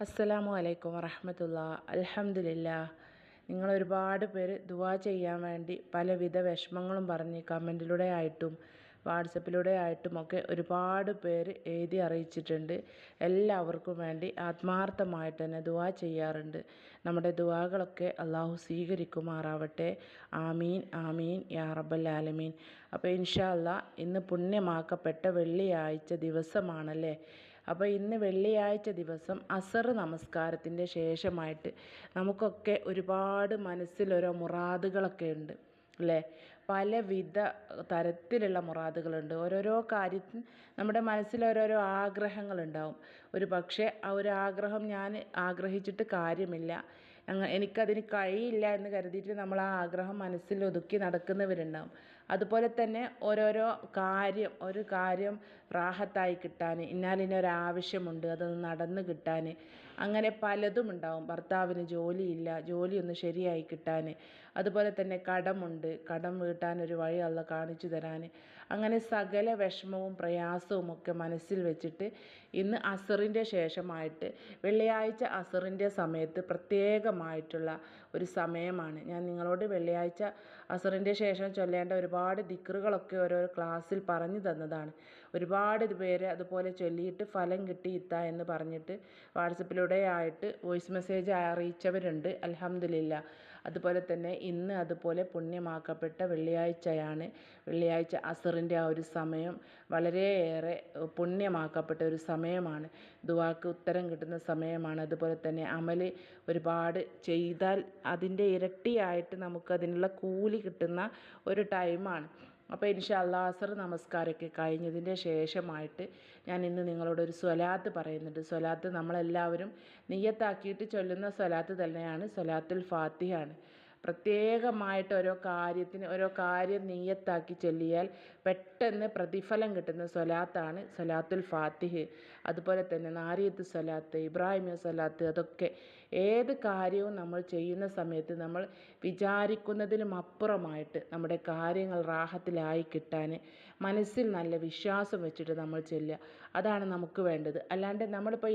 അസ്സലാമു അലൈക്കും വറഹമത്തുള്ള. അലഹമില്ല നിങ്ങൾ ഒരുപാട് പേര് ദുവാ ചെയ്യാൻ വേണ്ടി പലവിധ വിഷമങ്ങളും പറഞ്ഞ് കമന്റിലൂടെ ആയിട്ടും വാട്സപ്പിലൂടെ ആയിട്ടും ഒക്കെ ഒരുപാട് പേര് എഴുതി അറിയിച്ചിട്ടുണ്ട്. എല്ലാവർക്കും വേണ്ടി ആത്മാർത്ഥമായിട്ട് തന്നെ ദുവാ ചെയ്യാറുണ്ട്. നമ്മുടെ ദുവാകളൊക്കെ അള്ളാഹു സ്വീകരിക്കുമാറാവട്ടെ. ആമീൻ ആമീൻ യാ റബ്ബൽ ആലമീൻ. അപ്പോൾ ഇൻഷാ ഇന്ന് പുണ്യമാക്കപ്പെട്ട വെള്ളിയാഴ്ച ദിവസമാണല്ലേ? അപ്പോൾ ഇന്ന് വെള്ളിയാഴ്ച ദിവസം അസർ നമസ്കാരത്തിന്റെ ശേഷമായിട്ട് നമുക്കൊക്കെ ഒരുപാട് മനസ്സിൽ ഓരോ മുറാദുകളൊക്കെ ഉണ്ട് അല്ലേ? പലവിധ തരത്തിലുള്ള മുറാദുകളുണ്ട്. ഓരോരോ കാര്യത്തിന് നമ്മുടെ മനസ്സിൽ ഓരോരോ ആഗ്രഹങ്ങളുണ്ടാവും. ഒരു പക്ഷേ ആ ഒരു ആഗ്രഹം ഞാൻ ആഗ്രഹിച്ചിട്ട് കാര്യമില്ല. എനിക്കതിന് കഴിയില്ല എന്ന് കരുതിയിട്ട് നമ്മൾ ആ ആഗ്രഹം മനസ്സിൽ ഒതുക്കി നടക്കുന്നവരുണ്ടാവും. അതുപോലെ തന്നെ ഓരോരോ കാര്യം ഒരു കാര്യം റാഹത്തായി കിട്ടാൻ ഇന്നാലിന്ന ആവശ്യമുണ്ട് അതൊന്ന് നടന്ന് കിട്ടാൻ അങ്ങനെ പലതും ഉണ്ടാവും. ഭർത്താവിന് ജോലിയില്ല. ജോലിയൊന്ന് ശരിയായി കിട്ടാൻ അതുപോലെ തന്നെ കടമുണ്ട്. കടം വീട്ടാൻ ഒരു വഴി അള്ള കാണിച്ചു തരാൻ അങ്ങനെ സകല വിഷമവും പ്രയാസവും ഒക്കെ മനസ്സിൽ വെച്ചിട്ട് ഇന്ന് അസറിന്റെ ശേഷമായിട്ട് വെള്ളിയാഴ്ച അസറിന്റെ സമയത്ത് പ്രത്യേകമായിട്ടുള്ള ഒരു സമയമാണ്. ഞാൻ നിങ്ങളോട് വെള്ളിയാഴ്ച അസറിന്റെ ശേഷം ചൊല്ലേണ്ട ഒരുപാട് ദിക്റുകളൊക്കെ ഓരോ ക്ലാസ്സിൽ പറഞ്ഞു തന്നതാണ്. ഒരുപാട് പേര് അതുപോലെ ചൊല്ലിയിട്ട് ഫലം കിട്ടി ഇത്ത എന്ന് പറഞ്ഞിട്ട് വാട്സപ്പിലൂടെ ആയിട്ട് വോയിസ് മെസ്സേജ് അറിയിച്ചവരുണ്ട് അലഹമ്മദില്ല അതുപോലെ തന്നെ ഇന്ന് അതുപോലെ പുണ്യമാക്കപ്പെട്ട വെള്ളിയാഴ്ചയാണ്. വെള്ളിയാഴ്ച അസറിന്റെ ആ ഒരു സമയം വളരെയേറെ പുണ്യമാക്കപ്പെട്ട ഒരു സമയമാണ്. ദുവാക്ക് ഉത്തരം കിട്ടുന്ന സമയമാണ്. അതുപോലെ തന്നെ അമൽ ഒരുപാട് ചെയ്താൽ അതിന്റെ ഇരട്ടിയായിട്ട് നമുക്കതിനുള്ള കൂലി കിട്ടുന്ന ഒരു ടൈമാണ്. അപ്പോൾ ഇൻഷാ അല്ലാ അസർ നമസ്കാരമൊക്കെ കഴിഞ്ഞതിന്റെ ശേഷമായിട്ട് ഞാൻ ഇന്ന് നിങ്ങളോട് ഒരു സ്വലാത്ത് പറയുന്നുണ്ട്. സ്വലാത്ത് നമ്മളെല്ലാവരും നെയ്യത്താക്കിയിട്ട് ചൊല്ലുന്ന സ്വലാത്ത് തന്നെയാണ് സ്വലാത്തുൽ ഫാത്തിഹയാണ്. പ്രത്യേകമായിട്ട് ഓരോ കാര്യത്തിന് ഓരോ കാര്യം നീയത്താക്കി ചൊല്ലിയാൽ പെട്ടെന്ന് പ്രതിഫലം കിട്ടുന്ന സ്വലാത്താണ് സ്വലാത്തുൽ ഫാത്തിഹ്. അതുപോലെ തന്നെ നാരിയത്ത് സ്വലാത്ത് ഇബ്രാഹിമിയ സ്വലാത്ത് അതൊക്കെ ഏത് കാര്യവും നമ്മൾ ചെയ്യുന്ന സമയത്ത് നമ്മൾ വിചാരിക്കുന്നതിനും അപ്പുറമായിട്ട് നമ്മുടെ കാര്യങ്ങൾ റാഹത്തിലായി കിട്ടാൻ മനസ്സിൽ നല്ല വിശ്വാസം വെച്ചിട്ട് നമ്മൾ ചെല്ലുക. അതാണ് നമുക്ക് വേണ്ടത്. അല്ലാണ്ട് നമ്മളിപ്പോൾ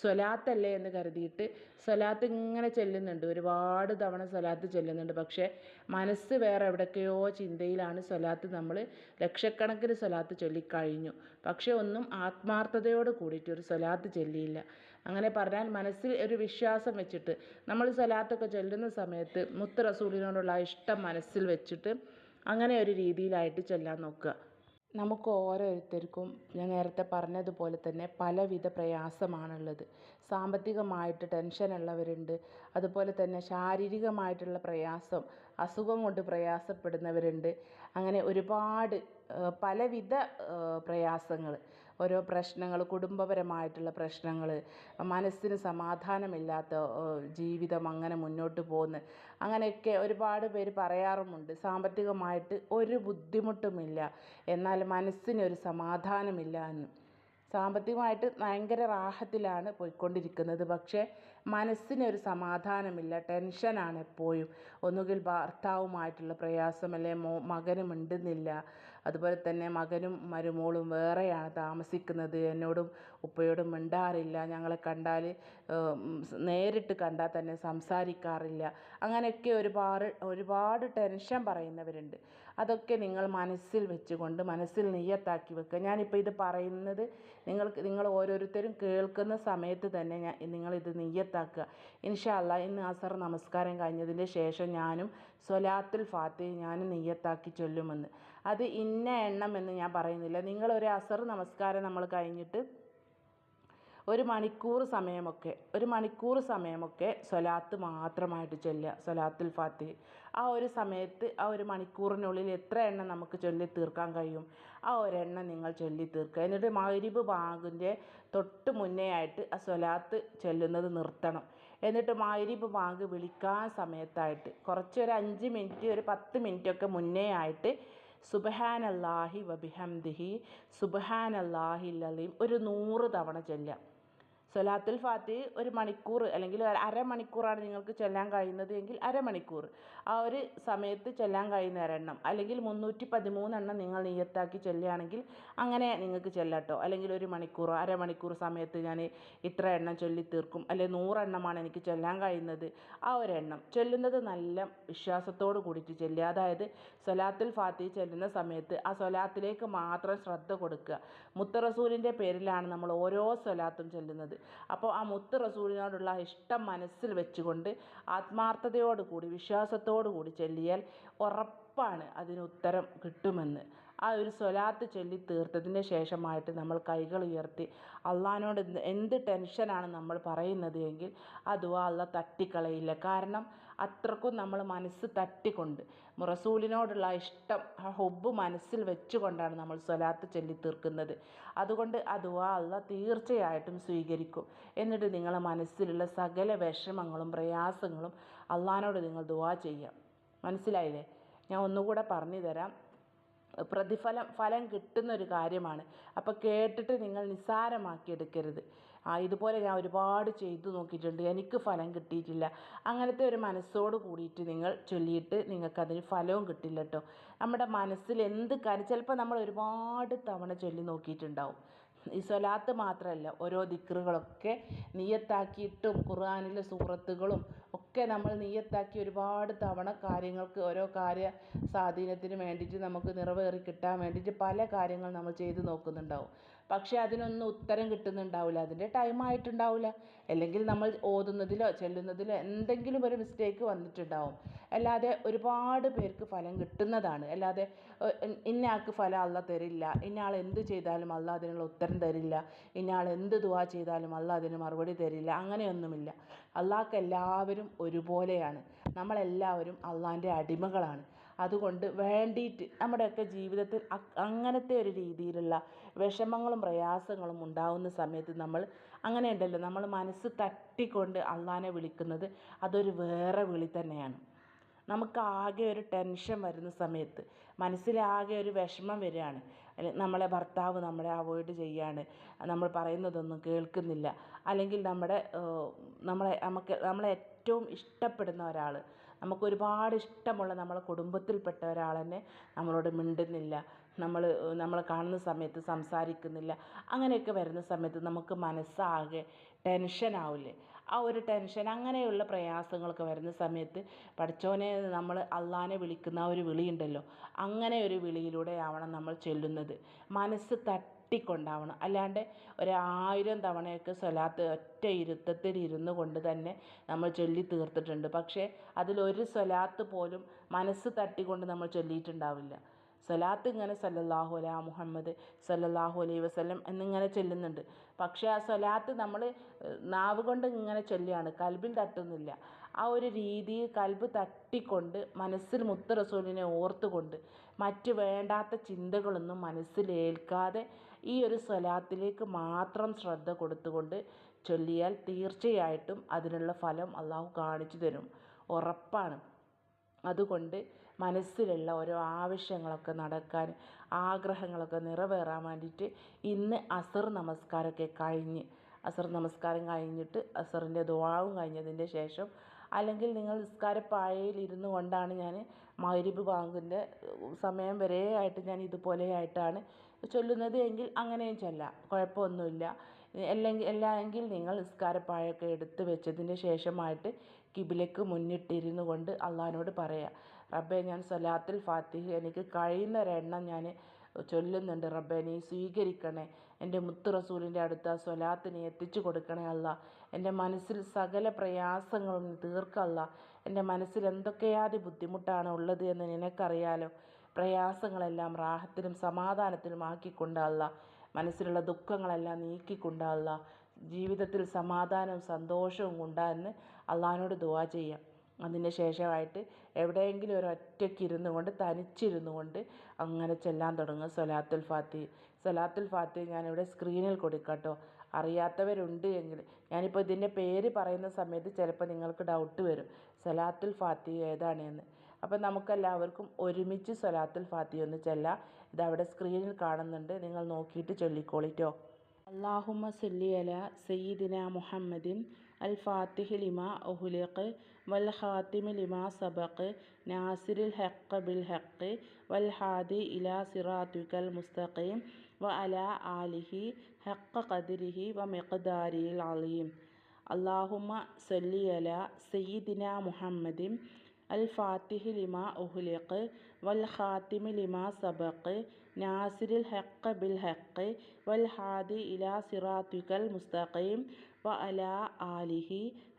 സ്വലാത്തല്ലേ എന്ന് കരുതിയിട്ട് സ്വലാത്ത് ഇങ്ങനെ ചെല്ലുന്നുണ്ട്. ഒരുപാട് തവണ സ്വലാത്ത് ചെല്ലുന്നുണ്ട്. പക്ഷേ മനസ്സ് വേറെ എവിടൊക്കെയോ ചിന്തയിലാണ് സ്വലാത്ത് നമ്മൾ ലക്ഷക്കണക്കിന് സ്വലാത്ത് ചൊല്ലിക്കഴിഞ്ഞു പക്ഷേ ഒന്നും ആത്മാർത്ഥതയോട് കൂടിയിട്ട് ഒരു സ്വലാത്ത് ചൊല്ലിയില്ല. അങ്ങനെ പറഞ്ഞാൽ മനസ്സിൽ ഒരു വിശ്വാസം വെച്ചിട്ട് നമ്മൾ സ്വലാത്തൊക്കെ ചൊല്ലുന്ന സമയത്ത് മുത്ത് റസൂലിനോടുള്ള ഇഷ്ടം മനസ്സിൽ വെച്ചിട്ട് അങ്ങനെ ഒരു രീതിയിലായിട്ട് ചൊല്ലാൻ നോക്കുക. നമുക്ക് ഓരോരുത്തർക്കും ഞാൻ നേരത്തെ പറഞ്ഞതുപോലെ തന്നെ പലവിധ പ്രയാസമാണുള്ളത്. സാമ്പത്തികമായിട്ട് ടെൻഷനുള്ളവരുണ്ട്. അതുപോലെ തന്നെ ശാരീരികമായിട്ടുള്ള പ്രയാസം അസുഖം കൊണ്ട് പ്രയാസപ്പെടുന്നവരുണ്ട്. അങ്ങനെ ഒരുപാട് പലവിധ പ്രയാസങ്ങൾ ഓരോ പ്രശ്നങ്ങൾ കുടുംബപരമായിട്ടുള്ള പ്രശ്നങ്ങൾ മനസ്സിന് സമാധാനമില്ലാത്ത ജീവിതം അങ്ങനെ മുന്നോട്ട് പോകുന്നു അങ്ങനെയൊക്കെ ഒരുപാട് പേര് പറയാറുമുണ്ട്. സാമ്പത്തികമായിട്ട് ഒരു ബുദ്ധിമുട്ടുമില്ല. എന്നാൽ മനസ്സിനൊരു സമാധാനമില്ല എന്ന്. സാമ്പത്തികമായിട്ട് ഭയങ്കര റാഹത്തിലാണ് പോയിക്കൊണ്ടിരിക്കുന്നത്. പക്ഷേ മനസ്സിനൊരു സമാധാനമില്ല. ടെൻഷനാണ് എപ്പോഴും. ഒന്നുകിൽ ഭർത്താവുമായിട്ടുള്ള പ്രയാസം അല്ലെ? മോ മകന് മിണ്ടുന്നില്ല. അതുപോലെ തന്നെ മകനും മരുമോളും വേറെയാണ് താമസിക്കുന്നത്. എന്നോടും ഉപ്പയോടും മിണ്ടാറില്ല. ഞങ്ങളെ കണ്ടാൽ നേരിട്ട് കണ്ടാൽ തന്നെ സംസാരിക്കാറില്ല. അങ്ങനെയൊക്കെ ഒരുപാട് ഒരുപാട് ടെൻഷൻ പറയുന്നവരുണ്ട്. അതൊക്കെ നിങ്ങൾ മനസ്സിൽ വെച്ചുകൊണ്ട് മനസ്സിൽ നെയ്യത്താക്കി വെക്കുക. ഞാനിപ്പോൾ ഇത് പറയുന്നത് നിങ്ങൾക്ക് നിങ്ങൾ ഓരോരുത്തരും കേൾക്കുന്ന സമയത്ത് തന്നെ ഞാൻ നിങ്ങളിത് നെയ്യത്താക്കുക. ഇൻഷാ അല്ലാ ഇന്ന് അസർ നമസ്കാരം കഴിഞ്ഞതിന് ശേഷം ഞാനും സൊലാത്തുൽ ഫാത്തി ഞാനും നെയ്യത്താക്കി ചൊല്ലുമെന്ന്. അത് ഇന്ന എണ്ണം എന്ന് ഞാൻ പറയുന്നില്ല. നിങ്ങളൊരു അസർ നമസ്കാരം നമ്മൾ കഴിഞ്ഞിട്ട് ഒരു മണിക്കൂർ സമയമൊക്കെ ഒരു മണിക്കൂർ സമയമൊക്കെ സ്വലാത്ത് മാത്രമായിട്ട് ചൊല്ലുക. സ്വലാത്തുൽ ഫാത്തി ആ ഒരു സമയത്ത് ആ ഒരു മണിക്കൂറിനുള്ളിൽ എത്ര എണ്ണം നമുക്ക് ചൊല്ലി തീർക്കാൻ കഴിയും? ആ ഒരെണ്ണം നിങ്ങൾ ചൊല്ലി തീർക്കുക. എന്നിട്ട് മഗ്രിബ് ബാങ്കിന്റെ തൊട്ട് മുന്നേ ആയിട്ട് ആ സ്വലാത്ത് ചൊല്ലുന്നത് നിർത്തണം. എന്നിട്ട് മഗ്രിബ് ബാങ്ക് വിളിക്കാൻ സമയത്തായിട്ട് കുറച്ചൊരു അഞ്ച് മിനിറ്റ് ഒരു പത്ത് മിനിറ്റൊക്കെ മുന്നേ ആയിട്ട് സുബഹാനല്ലാഹി വബിഹംദിഹി സുബഹാനല്ലാഹി അലീം ഒരു നൂറ് തവണ ചൊല്ലുക. സ്വലാത്തുൽ ഫാത്തി ഒരു മണിക്കൂർ അല്ലെങ്കിൽ അരമണിക്കൂറാണ് നിങ്ങൾക്ക് ചൊല്ലാൻ കഴിയുന്നത് എങ്കിൽ അരമണിക്കൂർ. ആ ഒരു സമയത്ത് ചൊല്ലാൻ കഴിയുന്ന ഒരെണ്ണം അല്ലെങ്കിൽ മുന്നൂറ്റി പതിമൂന്നെണ്ണം നിങ്ങൾ നിയ്യത്താക്കി ചൊല്ലുകയാണെങ്കിൽ അങ്ങനെ നിങ്ങൾക്ക് ചൊല്ലാട്ടോ. അല്ലെങ്കിൽ ഒരു മണിക്കൂറോ അരമണിക്കൂർ സമയത്ത് ഞാൻ ഇത്ര എണ്ണം ചൊല്ലി തീർക്കും. അല്ലെങ്കിൽ നൂറെണ്ണമാണ് എനിക്ക് ചൊല്ലാൻ കഴിയുന്നത്. ആ ഒരെണ്ണം ചൊല്ലുന്നത് നല്ല വിശ്വാസത്തോട് കൂടിയിട്ട് ചൊല്ലുക. അതായത് സ്വലാത്തുൽ ഫാത്തി ചൊല്ലുന്ന സമയത്ത് ആ സ്വലാത്തിലേക്ക് മാത്രം ശ്രദ്ധ കൊടുക്കുക. മുത്തറസൂലിന്റെ പേരിലാണ് നമ്മൾ ഓരോ സ്വലാത്തും ചൊല്ലുന്നത്. അപ്പോൾ ആ മുത്ത് റസൂലിനോടുള്ള ഇഷ്ടം മനസ്സിൽ വെച്ചുകൊണ്ട് ആത്മാർത്ഥതയോട് കൂടി വിശ്വാസത്തോടു കൂടി ചൊല്ലിയാൽ ഉറപ്പാണ് അതിന് ഉത്തരം കിട്ടുമെന്ന്. ആ ഒരു സ്വലാത്ത് ചൊല്ലി തീർത്തതിന് ശേഷമായിട്ട് നമ്മൾ കൈകൾ ഉയർത്തി അള്ളഹാനോട് എന്ത് എന്ത് ടെൻഷനാണ് നമ്മൾ പറയുന്നത് എങ്കിൽ ആ ദുആ അള്ള തട്ടിക്കളയില്ല. കാരണം അത്രക്കും നമ്മൾ മനസ്സ് തട്ടിക്കൊണ്ട്. റസൂലിനോടുള്ള ഇഷ്ടം ആ ഹൊബ്ബ് മനസ്സിൽ വെച്ചുകൊണ്ടാണ് നമ്മൾ സ്വലാത്ത് ചൊല്ലി തീർക്കുന്നത്. അതുകൊണ്ട് ആ ദുആ അള്ള തീർച്ചയായിട്ടും സ്വീകരിക്കും. എന്നിട്ട് നിങ്ങളെ മനസ്സിലുള്ള സകല വിഷമങ്ങളും പ്രയാസങ്ങളും അള്ളഹാനോട് നിങ്ങൾ ദുആ ചെയ്യാം മനസ്സിലായില്ലേ? ഞാൻ ഒന്നുകൂടെ പറഞ്ഞു തരാം പ്രതിഫലം ഫലം കിട്ടുന്ന ഒരു കാര്യമാണ്. അപ്പോൾ കേട്ടിട്ട് നിങ്ങൾ നിസ്സാരമാക്കി എടുക്കരുത്. ഇതുപോലെ ഞാൻ ഒരുപാട് ചെയ്തു നോക്കിയിട്ടുണ്ട്. എനിക്ക് ഫലം കിട്ടിയിട്ടില്ല. അങ്ങനത്തെ ഒരു മനസ്സോട് കൂടിയിട്ട് നിങ്ങൾ ചൊല്ലിയിട്ട് നിങ്ങൾക്കതിന് ഫലവും കിട്ടില്ല കേട്ടോ നമ്മുടെ മനസ്സിൽ എന്ത് കാര്യം ചിലപ്പോൾ നമ്മൾ ഒരുപാട് തവണ ചൊല്ലി നോക്കിയിട്ടുണ്ടാവും. ഈ സ്വലാത്ത് മാത്രമല്ല ഓരോ ദിക്റുകളൊക്കെ നീയത്താക്കിയിട്ടും ഖുർആനിലെ സൂറത്തുകളും ഒക്കെ നമ്മൾ നീയത്താക്കി ഒരുപാട് തവണ കാര്യങ്ങൾക്ക് ഓരോ കാര്യ സ്വാധീനത്തിന് വേണ്ടിയിട്ട് നമുക്ക് നിറവേറി കിട്ടാൻ വേണ്ടിയിട്ട് പല കാര്യങ്ങൾ നമ്മൾ ചെയ്തു നോക്കുന്നുണ്ടാവും. പക്ഷേ അതിനൊന്നും ഉത്തരം കിട്ടുന്നുണ്ടാവില്ല അതിന്റെ ടൈം ആയിട്ടുണ്ടാവില്ല അല്ലെങ്കിൽ നമ്മൾ ഓതുന്നതിലോ ചെല്ലുന്നതിലോ എന്തെങ്കിലും ഒരു മിസ്റ്റേക്ക് വന്നിട്ടുണ്ടാവും. അല്ലാതെ ഒരുപാട് പേർക്ക് ഫലം കിട്ടുന്നതാണ്. അല്ലാതെ ഇന്ന ആൾക്ക് ഫലം അല്ല തരില്ല. ഇന്ന ആൾ എന്ത് ചെയ്താലും അല്ല അതിനുള്ള ഉത്തരം തരില്ല. ഇന്ന ആൾ എന്ത് ദുആ ചെയ്താലും അല്ല അതിന് മറുപടി തരില്ല. അങ്ങനെയൊന്നുമില്ല. അള്ളാഹ്ക്ക് എല്ലാവരും ഒരുപോലെയാണ്. നമ്മളെല്ലാവരും അള്ളാഹിന്റെ അടിമകളാണ്. അതുകൊണ്ട് വേണ്ടിയിട്ട് നമ്മുടെയൊക്കെ ജീവിതത്തിൽ അങ്ങനത്തെ ഒരു രീതിയിലുള്ള വിഷമങ്ങളും പ്രയാസങ്ങളും ഉണ്ടാകുന്ന സമയത്ത് നമ്മൾ അങ്ങനെ ഉണ്ടല്ലോ നമ്മൾ മനസ്സ് തട്ടിക്കൊണ്ട് അള്ളാഹിനെ വിളിക്കുന്നത് അതൊരു വേറെ വിളി തന്നെയാണ്. നമുക്ക് ആകെ ഒരു ടെൻഷൻ വരുന്ന സമയത്ത് മനസ്സിലാകെ ഒരു വിഷമം വരികയാണ്. നമ്മളെ ഭർത്താവ് നമ്മളെ അവോയ്ഡ് ചെയ്യാണ് നമ്മൾ പറയുന്നതൊന്നും കേൾക്കുന്നില്ല. അല്ലെങ്കിൽ നമ്മുടെ നമ്മളെ നമുക്ക് നമ്മളെ ഏറ്റവും ഇഷ്ടപ്പെടുന്ന ഒരാൾ നമുക്ക് ഒരുപാട് ഇഷ്ടമുള്ള നമ്മളെ കുടുംബത്തിൽപ്പെട്ട ഒരാൾ തന്നെ നമ്മളോട് മിണ്ടുന്നില്ല. നമ്മൾ നമ്മളെ കാണുന്ന സമയത്ത് സംസാരിക്കുന്നില്ല. അങ്ങനെയൊക്കെ വരുന്ന സമയത്ത് നമുക്ക് മനസ്സാകെ ടെൻഷൻ ആവില്ലേ? ആ ഒരു ടെൻഷൻ അങ്ങനെയുള്ള പ്രയാസങ്ങളൊക്കെ വരുന്ന സമയത്ത് പഠിച്ചോനെ നമ്മൾ അള്ളാനെ വിളിക്കുന്ന ആ ഒരു വിളിയുണ്ടല്ലോ? അങ്ങനെ ഒരു വിളിയിലൂടെ ആവണം നമ്മൾ ചെല്ലുന്നത്. മനസ്സ് തട്ടിക്കൊണ്ടാവണം അല്ലാണ്ട് ഒരായിരം തവണയൊക്കെ സ്വലാത്ത് ഒറ്റ ഇരുത്തത്തിൽ ഇരുന്ന് കൊണ്ട് തന്നെ നമ്മൾ ചൊല്ലി തീർത്തിട്ടുണ്ട്. പക്ഷേ അതിലൊരു സ്വലാത്ത് പോലും മനസ്സ് തട്ടിക്കൊണ്ട് നമ്മൾ ചൊല്ലിയിട്ടുണ്ടാവില്ല. സ്വലാത്ത് ഇങ്ങനെ സല്ലല്ലാഹു അല മുഹമ്മദ് സല്ലല്ലാഹു അലൈഹി വസല്ലം എന്നിങ്ങനെ ചൊല്ലുന്നുണ്ട്. പക്ഷേ ആ സ്വലാത്ത് നമ്മൾ നാവ് കൊണ്ട് ഇങ്ങനെ ചൊല്ലിയാണ് കൽബിൽ തട്ടുന്നില്ല. ആ ഒരു രീതി കൽബ് തട്ടിക്കൊണ്ട് മനസ്സിൽ മുത്ത് റസൂലിനെ ഓർത്തുകൊണ്ട് മറ്റു വേണ്ടാത്ത ചിന്തകളൊന്നും മനസ്സിൽ ഏൽക്കാതെ ഈ ഒരു സ്വലാത്തിലേക്ക് മാത്രം ശ്രദ്ധ കൊടുത്തുകൊണ്ട് ചൊല്ലിയാൽ തീർച്ചയായിട്ടും അതിനുള്ള ഫലം അള്ളാഹു കാണിച്ചു തരും. ഉറപ്പാണ്. അതുകൊണ്ട് മനസ്സിലുള്ള ഓരോ ആവശ്യങ്ങളൊക്കെ നടക്കാൻ ആഗ്രഹങ്ങളൊക്കെ നിറവേറാൻ വേണ്ടിയിട്ട് ഇന്ന് അസർ നമസ്കാരമൊക്കെ കഴിഞ്ഞ് അസർ നമസ്കാരം കഴിഞ്ഞിട്ട് അസറിന്റെ ദുവാവും കഴിഞ്ഞതിന്റെ ശേഷം അല്ലെങ്കിൽ നിങ്ങൾ നിസ്കാരപ്പായയിൽ ഇരുന്നു കൊണ്ടാണ് ഞാൻ മഗ്രിബ് ബാങ്കിന്റെ സമയം വരെ ആയിട്ട് ഞാൻ ഇതുപോലെ ആയിട്ടാണ് ചൊല്ലുന്നത് എങ്കിൽ അങ്ങനെയും ചൊല്ലാം. കുഴപ്പമൊന്നുമില്ല. അല്ലെങ്കിൽ അല്ലെങ്കിൽ നിങ്ങൾ നിസ്കാരപ്പായൊക്കെ എടുത്ത് വെച്ചതിന് ശേഷമായിട്ട് കിബിലയ്ക്ക് മുന്നിട്ടിരുന്നു കൊണ്ട് അള്ളാഹിനോട് പറയുക റബ്ബേ ഞാൻ സ്വലാത്തുൽ ഫാത്തിഹ് എനിക്ക് കഴിയുന്ന കഴിയുന്നൊരെണ്ണം ഞാൻ ചൊല്ലുന്നുണ്ട്. റബ്ബേ നീ സ്വീകരിക്കണേ. എന്റെ മുത്തു റസൂലിന്റെ അടുത്ത് ആ സ്വലാത്ത് നീ എത്തിച്ചു കൊടുക്കണേ അല്ല എന്റെ മനസ്സിൽ സകല പ്രയാസങ്ങളും തീർക്കല്ല എന്റെ മനസ്സിൽ എന്തൊക്കെയാതി ബുദ്ധിമുട്ടാണ് ഉള്ളത് എന്ന് നിനക്കറിയാലോ? പ്രയാസങ്ങളെല്ലാം റാഹത്തിലും സമാധാനത്തിലും ആക്കിക്കൊണ്ട് അല്ല മനസ്സിലുള്ള ദുഃഖങ്ങളെല്ലാം നീക്കിക്കൊണ്ട് അല്ല ജീവിതത്തിൽ സമാധാനവും സന്തോഷവും ഉണ്ടാകുന്ന അള്ളാഹിനോട് ദുആ ചെയ്യാം. അതിന് ശേഷമായിട്ട് എവിടെയെങ്കിലും ഒരു ഒറ്റയ്ക്ക് ഇരുന്നു കൊണ്ട് തനിച്ചിരുന്നു കൊണ്ട് അങ്ങനെ ചെല്ലാൻ തുടങ്ങും. സൊലാത്തുൽ ഫാത്തി സൊലാത്തുൽ ഫാത്തി ഞാനിവിടെ സ്ക്രീനിൽ കൊടുക്കട്ടോ കേട്ടോ. അറിയാത്തവരുണ്ട് എങ്കിൽ ഞാനിപ്പോൾ ഇതിന്റെ പേര് പറയുന്ന സമയത്ത് ചിലപ്പോൾ നിങ്ങൾക്ക് ഡൗട്ട് വരും. സലാത്തുൽ ഫാത്തി ഏതാണ് എന്ന് അപ്പോൾ നമുക്കെല്ലാവർക്കും ഒരുമിച്ച് സലാത്തുൽ ഫാത്തി ഒന്ന് ചെല്ലാം. ഇതവിടെ സ്ക്രീനിൽ കാണുന്നുണ്ട്. നിങ്ങൾ നോക്കിയിട്ട് ചൊല്ലിക്കോളിറ്റോ അള്ളാഹുമ സല്ലി അല സയ്യിദിന മുഹമ്മദിൻ അൽ ഫാത്തിഹി ലിമ ഒഹുലിഖ് വൽ ഖാതിമി ലിമ സബഖ് നാസിരുൽ ഹഖ് ബിൽ ഹഖ് വൽ ഹാദി ഇലാ സിറാത്തുക്കൽ മുസ്തഖീം وعلى آله حق قدره ومقداره العظيم اللهم صل على سيدنا محمد الفاتح لما أغلق والخاتم لما سبق ناصر الحق بالحق والهادي إلى صراطك المستقيم وعلى آله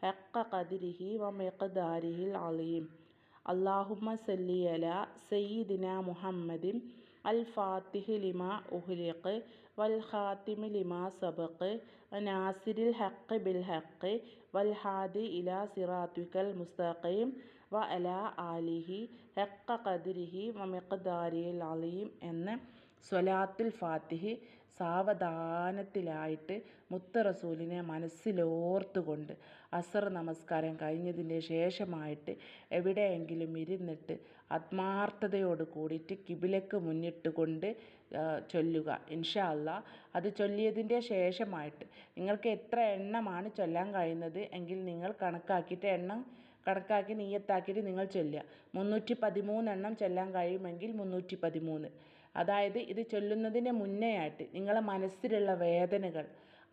حق قدره ومقداره العظيم اللهم صل على سيدنا محمد അൽ ഫാത്തിഹി ലിമ ഉഹ്ലിഖ് വൽ ഖാത്തിമി ലിമ സബഖ് നാസിരിൽ ഹഖ് ബിൽ ഹഖ് വൽ ഹാദി ഇല സിറാത്വിക്കൽ മുസ്തഖീം വ അല ആലിഹി ഹെക്ക കദിരിഹി വമിഖ്ദാരിയിൽ അലീം എന്ന് സ്വലാത്തുൽ ഫാത്തിഹി സാവധാനത്തിലായിട്ട് മുത്ത റസൂലിനെ മനസ്സിലോർത്തുകൊണ്ട് അസർ നമസ്കാരം കഴിഞ്ഞതിന്റെ ശേഷമായിട്ട് എവിടെയെങ്കിലും ഇരുന്നിട്ട് ആത്മാർത്ഥതയോട് കൂടിയിട്ട് കിബിലക്ക് മുന്നിട്ട് കൊണ്ട് ചൊല്ലുക. ഇൻഷാ അല്ലാ അത് ചൊല്ലിയതിന്റെ ശേഷമായിട്ട് നിങ്ങൾക്ക് എത്ര എണ്ണമാണ് ചൊല്ലാൻ കഴിയുന്നത് എങ്കിൽ നിങ്ങൾ കണക്കാക്കിയിട്ട് എണ്ണം കണക്കാക്കി നീയത്താക്കിയിട്ട് നിങ്ങൾ ചൊല്ലുക. മുന്നൂറ്റി പതിമൂന്നെണ്ണം ചൊല്ലാൻ കഴിയുമെങ്കിൽ മുന്നൂറ്റി പതിമൂന്ന് അതായത് ഇത് ചൊല്ലുന്നതിന് മുന്നേ ആയിട്ട് നിങ്ങളെ മനസ്സിലുള്ള വേദനകൾ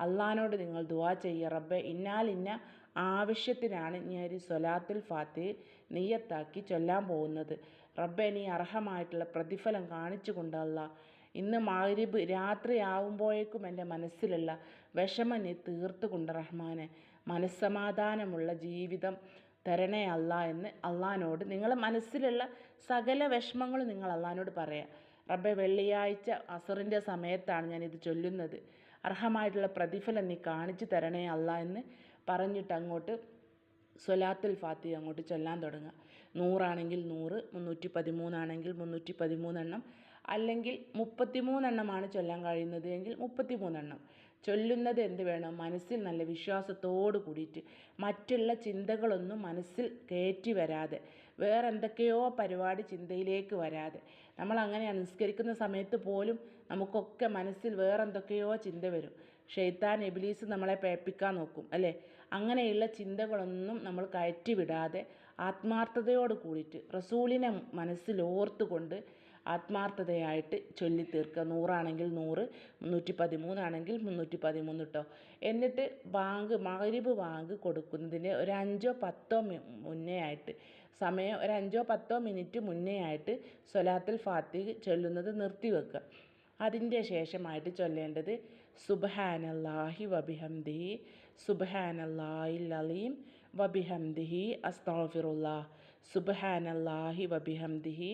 അള്ളഹാനോട് നിങ്ങൾ ദുവാ ചെയ്യുക. റബ്ബെ ഇന്നാലിന്ന ആവശ്യത്തിനാണ് ഞാൻ ഒരു സ്വലാത്തുൽ ഫാത്തി നെയ്യത്താക്കി ചൊല്ലാൻ പോകുന്നത്. റബ്ബെ നീ അർഹമായിട്ടുള്ള പ്രതിഫലം കാണിച്ചു കൊണ്ടല്ല ഇന്ന് മാരിബ് രാത്രിയാവുമ്പോഴേക്കും എന്റെ മനസ്സിലുള്ള വിഷമം നീ തീർത്ത് കൊണ്ട് റഹ്മാനെ. മനസ്സമാധാനമുള്ള ജീവിതം തരണേ അല്ല എന്ന് അള്ളഹാനോട് നിങ്ങളെ മനസ്സിലുള്ള സകല വിഷമങ്ങളും നിങ്ങൾ അള്ളഹാനോട് പറയാം. റബ്ബെ വെള്ളിയാഴ്ച അസറിന്റെ സമയത്താണ് ഞാനിത് ചൊല്ലുന്നത്. അർഹമായിട്ടുള്ള പ്രതിഫലം നീ കാണിച്ചു തരണേ അല്ല എന്ന് പറഞ്ഞിട്ട് അങ്ങോട്ട് സ്വലാത്തുൽ ഫാത്തി അങ്ങോട്ട് ചൊല്ലാൻ തുടങ്ങുക. നൂറാണെങ്കിൽ നൂറ് മുന്നൂറ്റി പതിമൂന്നാണെങ്കിൽ മുന്നൂറ്റി പതിമൂന്നെണ്ണം അല്ലെങ്കിൽ മുപ്പത്തി മൂന്നെണ്ണമാണ് ചൊല്ലാൻ കഴിയുന്നത് എങ്കിൽ മുപ്പത്തി മൂന്നെണ്ണം ചൊല്ലുന്നത് എന്ത് വേണം? മനസ്സിൽ നല്ല വിശ്വാസത്തോട് കൂടിയിട്ട്. മറ്റുള്ള ചിന്തകളൊന്നും മനസ്സിൽ കയറ്റി വരാതെ. വേറെ എന്തൊക്കെയോ പരിപാടി ചിന്തയിലേക്ക് വരാതെ. നമ്മൾ അങ്ങനെ അനുസ്കരിക്കുന്ന സമയത്ത് പോലും നമുക്കൊക്കെ മനസ്സിൽ വേറെ എന്തൊക്കെയോ ചിന്ത വരും. ഷെയ്ത്താൻ എബിലീസ് നമ്മളെ പേപ്പിക്കാൻ നോക്കും അല്ലേ? അങ്ങനെയുള്ള ചിന്തകളൊന്നും നമ്മൾ കയറ്റിവിടാതെ ആത്മാർത്ഥതയോട് കൂടിയിട്ട് റസൂലിനെ മനസ്സിൽ ഓർത്തുകൊണ്ട് ആത്മാർത്ഥതയായിട്ട് ചൊല്ലി തീർക്കുക നൂറാണെങ്കിൽ നൂറ് മുന്നൂറ്റി പതിമൂന്നാണെങ്കിൽ മുന്നൂറ്റി പതിമൂന്ന് കേട്ടോ എന്നിട്ട് ബാങ്ക് മകരിബ് ബാങ്ക് കൊടുക്കുന്നതിന് ഒരു അഞ്ചോ പത്തോ മുന്നേ ആയിട്ട് സമയം ഒരു അഞ്ചോ പത്തോ മിനിറ്റ് മുന്നേ ആയിട്ട് സൊലാത്തിൽ ഫാത്തിഹ് ചൊല്ലുന്നത് നിർത്തി വെക്കുക. അതിന്റെ ശേഷമായിട്ട് ചൊല്ലേണ്ടത് സുബ്ഹാനല്ലാഹി വബിഹംദിഹി സുബ്ഹാനല്ലാഹിൽ അലീം വബിഹംദിഹി അസ്തഗ്ഫിറുല്ലാഹ് സുബഹാനല്ലാഹി വബിഹംദിഹി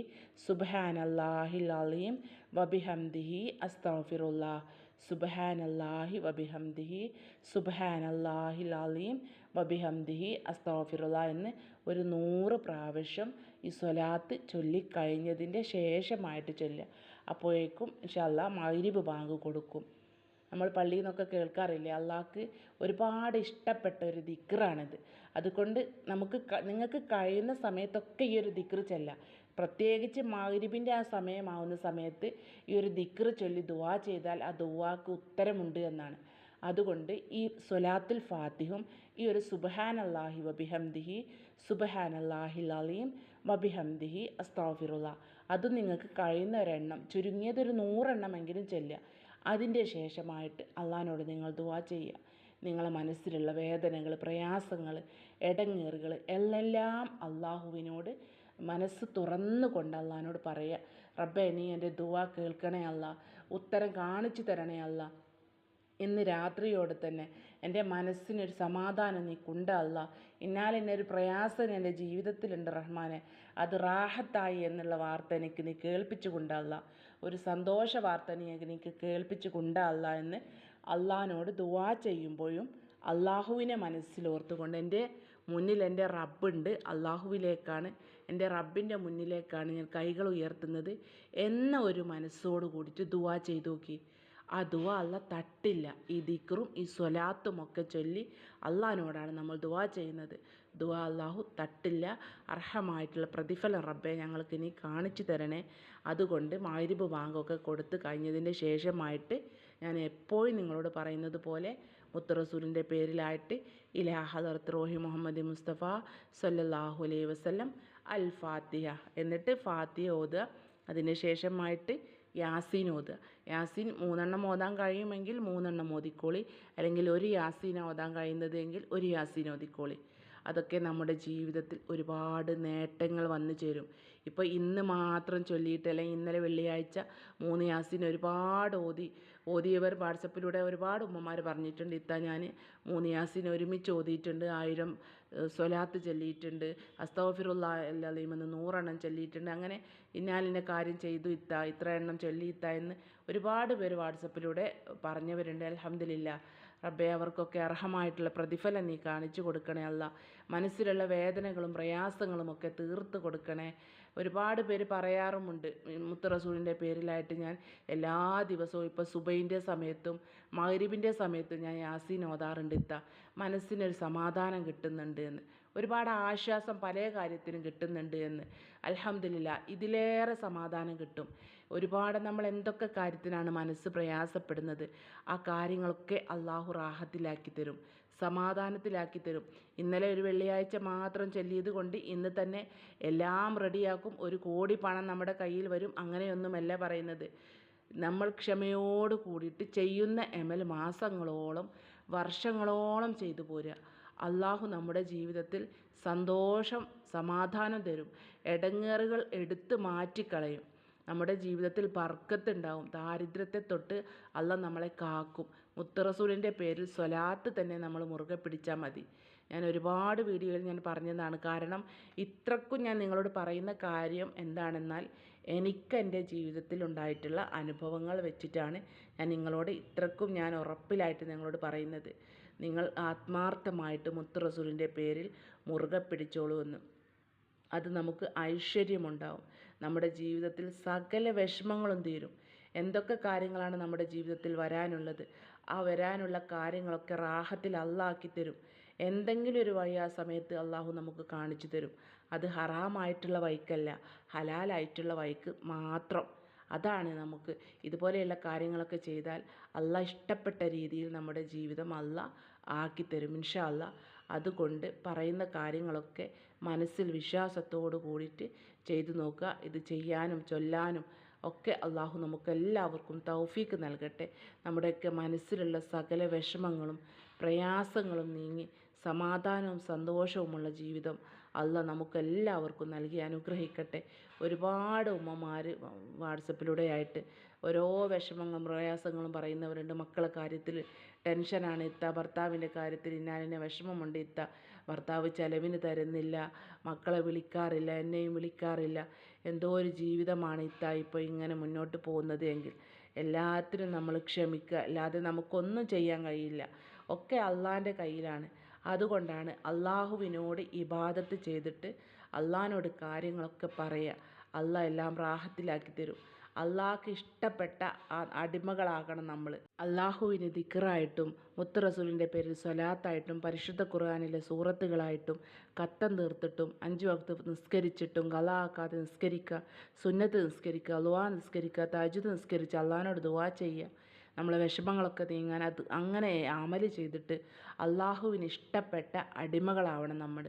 സുബ്ഹാനല്ലാഹിൽ അലീം വബിഹംദിഹി അസ്തഗ്ഫിറുല്ലാഹ് സുബഹാനല്ലാഹി വബിഹംദിഹി സുബ്ഹാനല്ലാഹിൽ അലീം വബിഹംദിഹി അസ്താഫിറുല്ല എന്ന് ഒരു നൂറ് പ്രാവശ്യം ഈ സ്വലാത്ത് ചൊല്ലിക്കഴിഞ്ഞതിന്റെ ശേഷമായിട്ട് ചൊല്ലുക. അപ്പോഴേക്കും അല്ലാഹ് മഗ്രിബ് ബാങ്ക് കൊടുക്കും. നമ്മൾ പള്ളിയിൽ നിന്നൊക്കെ കേൾക്കാറില്ലേ? അള്ളാഹ്ക്ക് ഒരുപാട് ഇഷ്ടപ്പെട്ട ഒരു ദിക്റാണിത്. അതുകൊണ്ട് നമുക്ക് നിങ്ങൾക്ക് കഴിയുന്ന സമയത്തൊക്കെ ഈ ഒരു ദിക്റ് ചെല്ലാം. പ്രത്യേകിച്ച് മഗ്രിബിന്റെ ആ സമയമാവുന്ന സമയത്ത് ഈ ഒരു ദിക്റ് ചൊല്ലി ദുവാ ചെയ്താൽ ആ ദുവാക്ക് ഉത്തരമുണ്ട് എന്നാണ്. അതുകൊണ്ട് ഈ സ്വലാത്തുൽ ഫാത്തിഹും ഈ ഒരു സുബഹാൻ അള്ളാഹി വബിഹംദിഹി സുബഹാൻ അള്ളാഹി അലീം വബിഹംദിഹി അസ്താഫിറുള്ള. അത് നിങ്ങൾക്ക് കഴിയുന്ന ഒരെണ്ണം ചുരുങ്ങിയതൊരു നൂറെണ്ണമെങ്കിലും ചെല്ലുക. അതിന്റെ ശേഷമായിട്ട് അള്ളഹാനോട് നിങ്ങൾ ദുവാ ചെയ്യുക. നിങ്ങളെ മനസ്സിലുള്ള വേദനകൾ പ്രയാസങ്ങൾ ഇടങ്ങേറുകൾ എല്ലാം അള്ളാഹുവിനോട് മനസ്സ് തുറന്നു കൊണ്ട് അള്ളഹാനോട് പറയുക. റബ്ബേ നീ എന്റെ ദുവാ കേൾക്കണേ അല്ല. ഉത്തരം കാണിച്ചു തരണേ അല്ല. ഇന്ന് രാത്രിയോടെ തന്നെ എന്റെ മനസ്സിനൊരു സമാധാനം നീ കൊണ്ടല്ല ഒരു പ്രയാസം എന്റെ ജീവിതത്തിലുണ്ട് റഹ്മാനെ. അത് റാഹത്തായി എന്നുള്ള വാർത്ത എനിക്ക് നീ കേൾപ്പിച്ചു കൊണ്ടല്ല ഒരു സന്തോഷ വാർത്ത നീ എനിക്ക് കേൾപ്പിച്ചു കൊണ്ടല്ല എന്ന് അള്ളഹാനോട് ദുവാ ചെയ്യുമ്പോഴും അള്ളാഹുവിനെ മനസ്സിലോർത്തുകൊണ്ട് എന്റെ മുന്നിൽ എന്റെ റബ്ബുണ്ട് അള്ളാഹുവിലേക്കാണ് എന്റെ റബ്ബിന്റെ മുന്നിലേക്കാണ് ഞാൻ കൈകൾ ഉയർത്തുന്നത് എന്ന ഒരു മനസ്സോട് കൂടിയിട്ട് ദുവാ ചെയ്തു നോക്കി. ആ ദുവ അല്ല തട്ടില്ല ഈ ദിക്റും ഈ സ്വലാത്തും ഒക്കെ ചൊല്ലി അള്ളഹാനോടാണ് നമ്മൾ ദുവാ ചെയ്യുന്നത്. ദുവ അള്ളാഹു തട്ടില്ല. അർഹമായിട്ടുള്ള പ്രതിഫലം റബ്ബെ ഞങ്ങൾക്ക് ഇനി കാണിച്ചു തരണേ. അതുകൊണ്ട് മാരിബ് വാങ്ങൊക്കെ കൊടുത്ത് കഴിഞ്ഞതിന്റെ ശേഷമായിട്ട് ഞാൻ എപ്പോഴും നിങ്ങളോട് പറയുന്നത് പോലെ മുത്തറസൂലിന്റെ പേരിലായിട്ട് ഇലാ ഹദർത്ത് റോഹി മുഹമ്മദ് മുസ്തഫ സല്ലല്ലാഹു അലൈഹി വസല്ലം അൽ ഫാത്തിഹ എന്നിട്ട് ഫാത്തിഹ ഓതുക. അതിന് ശേഷമായിട്ട് യാസീൻ ഓതുക. യാസീൻ മൂന്നെണ്ണം ഓതാൻ കഴിയുമെങ്കിൽ മൂന്നെണ്ണം ഓതിക്കോളി. അല്ലെങ്കിൽ ഒരു യാസീൻ ഓതാൻ കഴിയുന്നതെങ്കിൽ ഒരു യാസീൻ ഓതിക്കോളി. അതൊക്കെ നമ്മുടെ ജീവിതത്തിൽ ഒരുപാട് നേട്ടങ്ങൾ വന്നു ചേരും. ഇപ്പോൾ ഇന്ന് മാത്രം ചൊല്ലിയിട്ട് അല്ലെങ്കിൽ ഇന്നലെ വെള്ളിയാഴ്ച മൂന്ന് യാസിന് ഒരുപാട് ഓതി ഓതിയവർ വാട്സപ്പിലൂടെ ഒരുപാട് ഉമ്മമാർ പറഞ്ഞിട്ടുണ്ട്. ഇത്ത ഞാൻ മൂന്ന് യാസിന് ഒരുമിച്ച് ഓതിയിട്ടുണ്ട്. ആയിരം സ്വലാത്ത് ചൊല്ലിയിട്ടുണ്ട്. അസ്തോഫിറുള്ള അല്ലീമെന്ന് നൂറെണ്ണം ചൊല്ലിയിട്ടുണ്ട്. അങ്ങനെ ഇന്നാലിന്റെ കാര്യം ചെയ്തു ഇത്ത ഇത്ര എണ്ണം ചൊല്ലി ഇത്ത എന്ന് ഒരുപാട് പേര് വാട്സപ്പിലൂടെ പറഞ്ഞവരുണ്ട്. അലഹമില്ല റബ്ബെ അവർക്കൊക്കെ അർഹമായിട്ടുള്ള പ്രതിഫലം നീ കാണിച്ചു കൊടുക്കണേ അല്ല. മനസ്സിലുള്ള വേദനകളും പ്രയാസങ്ങളും ഒക്കെ തീർത്ത് കൊടുക്കണേ. ഒരുപാട് പേര് പറയാറുമുണ്ട്. മുത്ത് റസൂലിന്റെ പേരിലായിട്ട് ഞാൻ എല്ലാ ദിവസവും ഇപ്പോൾ സുബൈന്റെ സമയത്തും മഹരീബിന്റെ സമയത്തും ഞാൻ യാസീൻ ഓതാറുണ്ട് ഇത്ത. മനസ്സിനൊരു സമാധാനം കിട്ടുന്നുണ്ട് എന്ന്. ഒരുപാട് ആശ്വാസം പല കാര്യത്തിനും കിട്ടുന്നുണ്ട് എന്ന്. അലഹമില്ല ഇതിലേറെ സമാധാനം കിട്ടും. ഒരുപാട് നമ്മൾ എന്തൊക്കെ കാര്യത്തിനാണ് മനസ്സ് പ്രയാസപ്പെടുന്നത് ആ കാര്യങ്ങളൊക്കെ അള്ളാഹു റാഹത്തിലാക്കി തരും സമാധാനത്തിലാക്കി തരും. ഇന്നലെ ഒരു വെള്ളിയാഴ്ച മാത്രം ചൊല്ലിയത് കൊണ്ട് ഇന്ന് തന്നെ എല്ലാം റെഡിയാക്കും ഒരു കോടി പണം നമ്മുടെ കയ്യിൽ വരും അങ്ങനെയൊന്നുമല്ല പറയുന്നത്. നമ്മൾ ക്ഷമയോട് കൂടിയിട്ട് ചെയ്യുന്ന എമൽ മാസങ്ങളോളം വർഷങ്ങളോളം ചെയ്തു പോരുക. അള്ളാഹു നമ്മുടെ ജീവിതത്തിൽ സന്തോഷം സമാധാനം തരും. ഇടങ്ങേറുകൾ എടുത്ത് മാറ്റിക്കളയും. നമ്മുടെ ജീവിതത്തിൽ ബർക്കത്തുണ്ടാവും ദാരിദ്ര്യത്തെ തൊട്ട് അല്ല നമ്മളെ കാക്കും. മുത്തറസൂലിന്റെ പേരിൽ സ്വലാത്ത് തന്നെ നമ്മൾ മുറുകെ പിടിച്ചാൽ മതി. ഞാൻ ഒരുപാട് വീഡിയോയിൽ ഞാൻ പറഞ്ഞതാണ്. കാരണം ഇത്രക്കും ഞാൻ നിങ്ങളോട് പറയുന്ന കാര്യം എന്താണെന്നാൽ എനിക്ക് എന്റെ ജീവിതത്തിൽ ഉണ്ടായിട്ടുള്ള അനുഭവങ്ങൾ വെച്ചിട്ടാണ് ഞാൻ നിങ്ങളോട് ഇത്രക്കും ഞാൻ ഉറപ്പിലായിട്ട് നിങ്ങളോട് പറയുന്നത്. നിങ്ങൾ ആത്മാർത്ഥമായിട്ട് മുത്ത് റസൂലിന്റെ പേരിൽ മുറുകെ പിടിച്ചോളൂ എന്ന്. അത് നമുക്ക് ഐശ്വര്യമുണ്ടാവും. നമ്മുടെ ജീവിതത്തിൽ സകല വിഷമങ്ങളും തീരും. എന്തൊക്കെ കാര്യങ്ങളാണ് നമ്മുടെ ജീവിതത്തിൽ വരാനുള്ളത്? ആ വരാനുള്ള കാര്യങ്ങളൊക്കെ റാഹത്തിൽ അള്ളാക്കി തരും. എന്തെങ്കിലും ഒരു വഴി ആ സമയത്ത് അള്ളാഹു നമുക്ക് കാണിച്ചു തരും. അത് ഹറാമായിട്ടുള്ള വഴിക്കല്ല ഹലാലായിട്ടുള്ള വഴിക്ക് മാത്രം. അതാണ് നമുക്ക് ഇതുപോലെയുള്ള കാര്യങ്ങളൊക്കെ ചെയ്താൽ അല്ല ഇഷ്ടപ്പെട്ട രീതിയിൽ നമ്മുടെ ജീവിതം അല്ല ആക്കിത്തരും ഇൻഷാ അല്ല അതുകൊണ്ട് പറയുന്ന കാര്യങ്ങളൊക്കെ മനസ്സിൽ വിശ്വാസത്തോടു കൂടിയിട്ട് ചെയ്തു നോക്കുക. ഇത് ചെയ്യാനും ചൊല്ലാനും ഒക്കെ അള്ളാഹു നമുക്കെല്ലാവർക്കും തൗഫീക്ക് നൽകട്ടെ. നമ്മുടെയൊക്കെ മനസ്സിലുള്ള സകല വിഷമങ്ങളും പ്രയാസങ്ങളും നീങ്ങി സമാധാനവും സന്തോഷവുമുള്ള ജീവിതം അല്ല നമുക്കെല്ലാവർക്കും നൽകി അനുഗ്രഹിക്കട്ടെ. ഒരുപാട് ഉമ്മമാർ വാട്സപ്പിലൂടെ ആയിട്ട് ഓരോ വിഷമങ്ങളും പ്രയാസങ്ങളും പറയുന്നവരുണ്ട്. മക്കളെ കാര്യത്തിൽ ടെൻഷനാണ്. ഇത്ത ഭർത്താവിന്റെ കാര്യത്തിൽ ഇന്നാലിനെ വിഷമമുണ്ട്. ഇത്ത ഭർത്താവ് ചിലവിന് തരുന്നില്ല. മക്കളെ വിളിക്കാറില്ല. എന്നെയും വിളിക്കാറില്ല. എന്തോ ഒരു ജീവിതമാണ് ഇത്ത ഇപ്പോൾ ഇങ്ങനെ മുന്നോട്ട് പോകുന്നത് എങ്കിൽ. എല്ലാത്തിനും നമ്മൾ ക്ഷമിക്കുക. അല്ലാതെ നമുക്കൊന്നും ചെയ്യാൻ കഴിയില്ല. ഒക്കെ അള്ളാന്റെ കയ്യിലാണ്. അതുകൊണ്ടാണ് അള്ളാഹുവിനോട് ഇബാദത്ത് ചെയ്തിട്ട് അള്ളാഹിനോട് കാര്യങ്ങളൊക്കെ പറയുക. അള്ളാഹ് എല്ലാം റാഹത്തിലാക്കി തരും. അള്ളാഹ്ക്ക് ഇഷ്ടപ്പെട്ട അടിമകളാകണം നമ്മൾ അള്ളാഹുവിന് ദിക്റായിട്ടും മുത്ത് റസൂലിന്റെ പേരിൽ സ്വലാത്തായിട്ടും പരിശുദ്ധ ഖുർആാനിലെ സൂറത്തുകളായിട്ടും കത്തം തീർത്തിട്ടും അഞ്ച് വക്ത് നിസ്കരിച്ചിട്ടും കലാക്കാതെ നിസ്കരിക്കുക സുന്നത്ത് നിസ്കരിക്കുക അലുവാ നിസ്കരിക്കുക തജു നിസ്കരിച്ച് അള്ളഹാനോട് ദുവാ ചെയ്യുക നമ്മളെ വിഷമങ്ങളൊക്കെ നീങ്ങാൻ അത് അങ്ങനെ അമൽ ചെയ്തിട്ട് അള്ളാഹുവിന് ഇഷ്ടപ്പെട്ട അടിമകളാവണം നമ്മൾ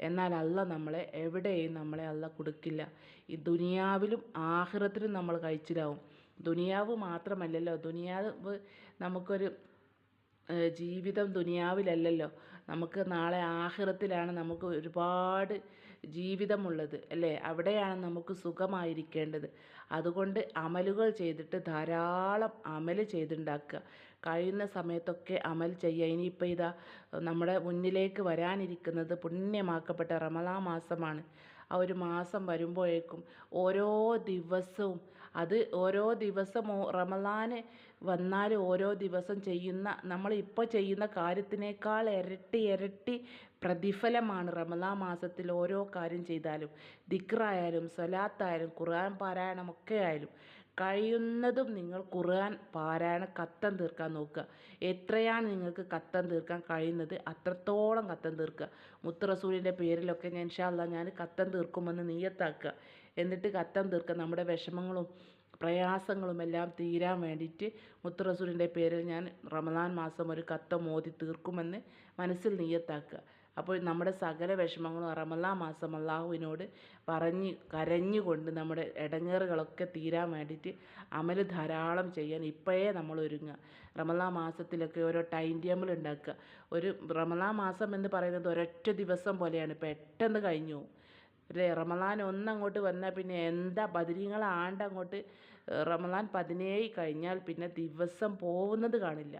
എന്നാൽ അല്ല നമ്മളെ എവിടെയും നമ്മളെ അല്ല കൊടുക്കില്ല. ഈ ദുനിയാവിലും ആഹ്റത്തിലും നമ്മൾ കഴിച്ചിലാവും. ദുനിയാവ് മാത്രമല്ലല്ലോ. ദുനിയാവ് നമുക്കൊരു ജീവിതം ദുനിയാവിലല്ലല്ലോ. നമുക്ക് നാളെ ആഹ്റത്തിലാണ് നമുക്ക് ഒരുപാട് ജീവിതമുള്ളത് അല്ലേ? അവിടെയാണ് നമുക്ക് സുഖമായിരിക്കേണ്ടത്. അതുകൊണ്ട് അമലുകൾ ചെയ്തിട്ട് ധാരാളം അമൽ ചെയ്തുണ്ടാക്കുക. കഴിയുന്ന സമയത്തൊക്കെ അമൽ ചെയ്യുക. ഇനിയിപ്പോൾ ഇതാ നമ്മുടെ മുന്നിലേക്ക് വരാനിരിക്കുന്നത് പുണ്യമാക്കപ്പെട്ട റമലാ മാസമാണ്. ആ ഒരു മാസം വരുമ്പോഴേക്കും ഓരോ ദിവസവും അത് ഓരോ ദിവസം റമദാൻ വന്നാൽ ഓരോ ദിവസം ചെയ്യുന്ന നമ്മൾ ഇപ്പോൾ ചെയ്യുന്ന കാര്യത്തിനേക്കാൾ ഇരട്ടി ഇരട്ടി പ്രതിഫലമാണ് റമലാ മാസത്തിൽ ഓരോ കാര്യം ചെയ്താലും. ദിക്റായാലും സ്വലാത്തായാലും ഖുർആൻ പാരായണമൊക്കെ ആയാലും കഴിയുന്നതും നിങ്ങൾ ഖുർആൻ പാരായണ കത്തം തീർക്കാൻ നോക്കുക. എത്രയാണ് നിങ്ങൾക്ക് കത്തം തീർക്കാൻ കഴിയുന്നത്? അത്രത്തോളം കത്തം തീർക്കുക. മുത്തറസൂലിന്റെ പേരിലൊക്കെ ഞാൻ ഇൻഷാല്ല ഞാൻ കത്തം തീർക്കുമെന്ന് നീയത്താക്കുക. എന്നിട്ട് കത്തം തീർക്കുക നമ്മുടെ വിഷമങ്ങളും പ്രയാസങ്ങളും എല്ലാം തീരാൻ വേണ്ടിയിട്ട് മുത്ത് റസൂലിന്റെ പേരിൽ ഞാൻ റമദാൻ മാസം ഒരു കത്തം മോദി തീർക്കുമെന്ന് മനസ്സിൽ നീയത്താക്കുക അപ്പോൾ നമ്മുടെ സകല വിഷമങ്ങളും റമദാൻ മാസം അള്ളാഹുവിനോട് പറഞ്ഞ് കരഞ്ഞുകൊണ്ട് നമ്മുടെ ഇടങ്ങേറുകളൊക്കെ തീരാൻ വേണ്ടിയിട്ട് അമൽ ധാരാളം ചെയ്യാൻ ഇപ്പോഴേ നമ്മൾ ഒരുങ്ങുക. റമദാൻ മാസത്തിലൊക്കെ ഓരോ ടൈം ടേബിൾ ഉണ്ടാക്കുക. ഒരു റമദാൻ മാസം എന്ന് പറയുന്നത് ഒരൊറ്റ ദിവസം പോലെയാണ്. പെട്ടെന്ന് കഴിഞ്ഞു പോകും. അല്ലേ? റമദാൻ ഒന്നങ്ങോട്ട് വന്നാൽ പിന്നെ എന്താ ബദരീങ്ങൾ ആണ്ട് അങ്ങോട്ട് റമദാൻ പതിനേഴ് കഴിഞ്ഞാൽ പിന്നെ ദിവസം പോകുന്നത് കാണില്ല.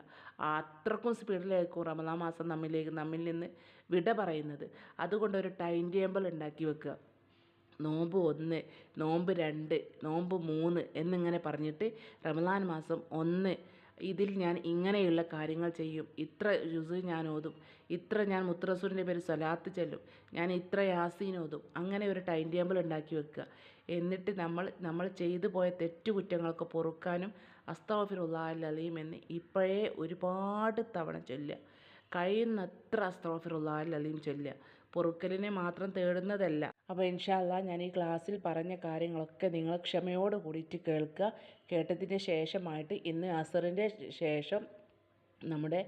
അത്രക്കും സ്പീഡിലായിരിക്കും റമദാൻ മാസം നമ്മിലേക്ക് നമ്മിൽ നിന്ന് വിട പറയുന്നത്. അതുകൊണ്ട് ഒരു ടൈം ടേബിൾ ഉണ്ടാക്കി വെക്കുക. നോമ്പ് ഒന്ന് നോമ്പ് രണ്ട് നോമ്പ് മൂന്ന് എന്നിങ്ങനെ പറഞ്ഞിട്ട് റമദാൻ മാസം ഒന്ന് ഇതിൽ ഞാൻ ഇങ്ങനെയുള്ള കാര്യങ്ങൾ ചെയ്യും. ഇത്ര ജുസ് ഞാൻ ഓതും. ഇത്ര ഞാൻ മുത്തറസൂലിന്റെ പേര് സ്വലാത്ത് ചെല്ലും. ഞാൻ ഇത്ര യാസീൻ ഓതും. അങ്ങനെ ഒരു ടൈം ടേബിൾ ഉണ്ടാക്കി വെക്കുക. എന്നിട്ട് നമ്മൾ നമ്മൾ ചെയ്തു പോയ തെറ്റുകുറ്റങ്ങൾക്ക് പൊറുക്കാനും അസ്തോഫിറുല്ലാഹൽ അലീം എന്ന് ഇപ്പോഴേ ഒരുപാട് തവണ ചൊല്ലുക. കഴിയുന്നത്ര അസ്തോഫിറുല്ലാഹൽ അലീം ചൊല്ലുക. പൊറുക്കലിനെ മാത്രം തേടുന്നതല്ല. അപ്പോൾ ഇൻഷാല്ല ഞാൻ ഈ ക്ലാസ്സിൽ പറഞ്ഞ കാര്യങ്ങളൊക്കെ നിങ്ങൾ ക്ഷമയോട് കൂടിയിട്ട് കേൾക്കുക. കേട്ടതിന് ശേഷമായിട്ട് ഇന്ന് അസറിന്റെ ശേഷം നമ്മുടെ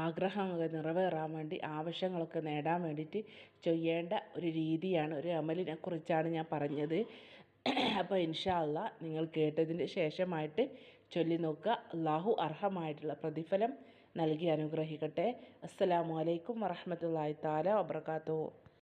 ആഗ്രഹമൊക്കെ നിറവേറാൻ വേണ്ടി ആവശ്യങ്ങളൊക്കെ നേടാൻ വേണ്ടിയിട്ട് ചെയ്യേണ്ട ഒരു രീതിയാണ് ഒരു അമലിനെ കുറിച്ചാണ് ഞാൻ പറഞ്ഞത്. അപ്പോൾ ഇൻഷാ അല്ലാ നിങ്ങൾ കേട്ടതിന് ശേഷമായിട്ട് ചൊല്ലി നോക്കുക. അള്ളാഹു അർഹമായിട്ടുള്ള പ്രതിഫലം നൽകി അനുഗ്രഹിക്കട്ടെ. അസ്സലാമു അലൈക്കും വറഹമത്തല്ലാഹി താല വബർക്കാത്തു